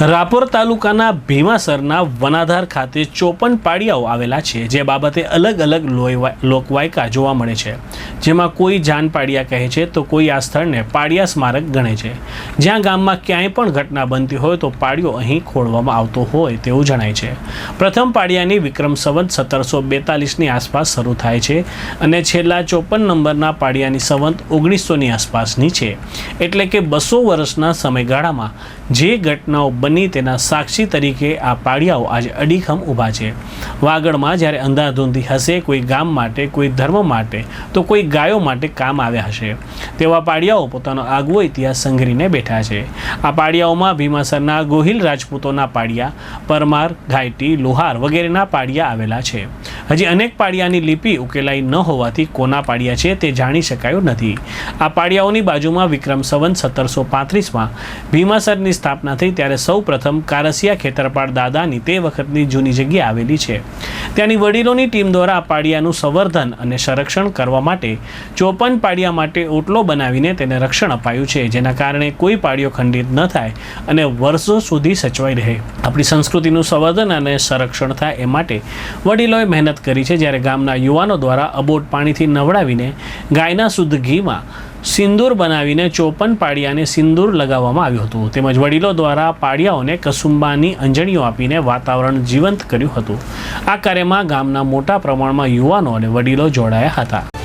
રાપર તાલુકાના ભીમાસરના વનાધાર ખાતે ચોપન પાડિયાઓ આવેલા છે, જે બાબતે અલગ અલગ લોકવાયકા જોવા મળે છે. જેમાં કોઈ જાન પાડિયા કહે છે તો કોઈ આ સ્થળને પાડિયા સ્મારક ગણે છે. જ્યાં ગામમાં ક્યાંય પણ ઘટના બનતી હોય તો પાડિયો અહીં ખોળવામાં આવતો હોય તેવું જણાય છે. પ્રથમ પાડિયાની વિક્રમ સંવત સત્તરસો બેતાલીસની આસપાસ શરૂ થાય છે અને છેલ્લા ચોપન નંબરના પાડિયાની સંવંત ઓગણીસોની આસપાસની છે. એટલે કે બસો વર્ષના સમયગાળામાં જે ઘટનાઓ બની તેના સાક્ષી તરીકે આ પાડિયાઓ આજે અડીખમ ઊભા છે. વાગડમાં જ્યારે અંધાધૂંધી હશે, કોઈ ગામ માટે, કોઈ ધર્મ માટે, તો કોઈ ગાયો માટે કામ આવ્યા હશે. તેવા પાડિયાઓ પોતાનો આગવો ઇતિહાસ સંઘરીને બેઠા છે. આ પાડિયાઓમાં ભીમાસરના ગોહિલ રાજપૂતોના પાડિયા પરમાર, ઘાયટી, લોહાર વગેરેના પાડિયા આવેલા છે. હજી અનેક પાડિયાની લિપિ ઉકેલાઈ ન હોવાથી કોના પાડિયા છે તે જાણી શકાયું નથી. આ પાડિયાઓની બાજુમાં વિક્રમ સંવંત સત્તરસો પાંત્રીસમાં ભીમાસરની સ્થાપના થઈ ત્યારે સૌ પ્રથમ કારસિયા ખેતરપાળ દાદાની તે વખતની જૂની જગ્યા આવેલી છે. ત્યાંની વડીલોની ટીમ દ્વારા પાડિયાનું સંવર્ધન અને સંરક્ષણ કરવા માટે ચોપન પાડિયા માટે ઓટલો બનાવીને તેને રક્ષણ અપાયું છે, જેના કારણે કોઈ પાડિયો ખંડિત ન થાય અને વર્ષો સુધી સચવાઈ રહે. આપણી સંસ્કૃતિનું સંવર્ધન અને સંરક્ષણ થાય એ માટે વડીલોએ મહેનત કરી છે, જ્યારે ગામના યુવાનો દ્વારા અબોટ પાણીથી નવડાવીને ગાયના શુદ્ધ ઘીમાં સિંદૂર બનાવીને ચોપન પાડિયાને સિંદૂર લગાવવામાં આવ્યું હતું. તેમજ વડીલો દ્વારા પાડિયાઓને કસુંબાની અંજણીઓ આપીને વાતાવરણ જીવંત કર્યું હતું. આ કાર્યમાં ગામના મોટા પ્રમાણમાં યુવાનો અને વડીલો જોડાયા હતા.